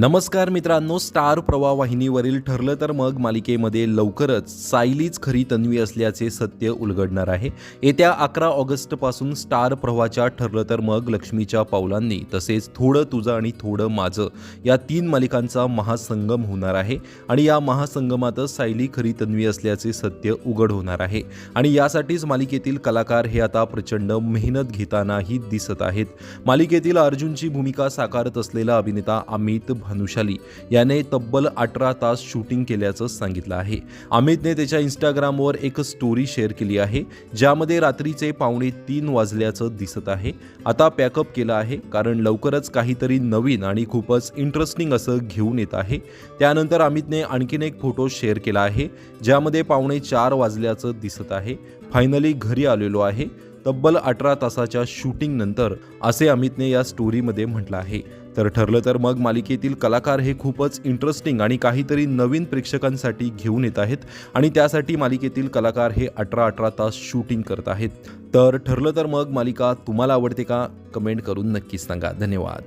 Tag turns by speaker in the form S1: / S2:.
S1: नमस्कार मित्रांनो स्टार प्रवाह वाहिनीवरील ठरलं तर मग मालिकेमध्ये लवकरच सायलीच खरी तन्वी असल्याचे सत्य उलगडणार आहे. येत्या अकरा ऑगस्टपासून स्टार प्रवाहाच्या ठरलं तर मग लक्ष्मीच्या पावलांनी तसेच थोडं तुझं आणि थोडं माझं या तीन मालिकांचा महासंगम होणार आहे. आणि या महासंगमातच सायली खरी तन्वी असल्याचे सत्य उघड होणार आहे. आणि यासाठीच मालिकेतील कलाकार हे आता प्रचंड मेहनत घेतानाही दिसत आहेत. मालिकेतील अर्जुनची भूमिका साकारत असलेला अभिनेता अमित भानुशाली याने तब्बल अठरा तास शूटिंग केल्याचं सांगितलं आहे. अमितने त्याच्या इंस्टाग्रामवर एक स्टोरी शेअर केली आहे ज्यामध्ये रात्रीचे पावणे तीन वाजल्याचं दिसत आहे. आता पॅकअप केलं आहे कारण लवकरच काहीतरी नवीन आणि खूपच इंटरेस्टिंग असं घेऊन येत आहे. त्यानंतर अमितने आणखीन एक फोटो शेअर केला आहे ज्यामध्ये पावणे चार वाजल्याचं दिसत आहे. फायनली घरी आलेलो आहे. तब्बल अठरा तासाच्या शूटिंग नंतर असे अमितने या स्टोरीमध्ये म्हटलं आहे. तर ठरलं तर मग मालिकेतील कलाकार हे खूपच इंटरेस्टिंग आणि काहीतरी नवीन प्रेक्षकांसाठी घेऊन येत आहेत आणि त्यासाठी मालिकेतील कलाकार हे अठरा अठरा तास शूटिंग करत आहेत. तर ठरलं तर मग मालिका तुम्हाला आवडते का? कमेंट करून नक्कीच सांगा. धन्यवाद.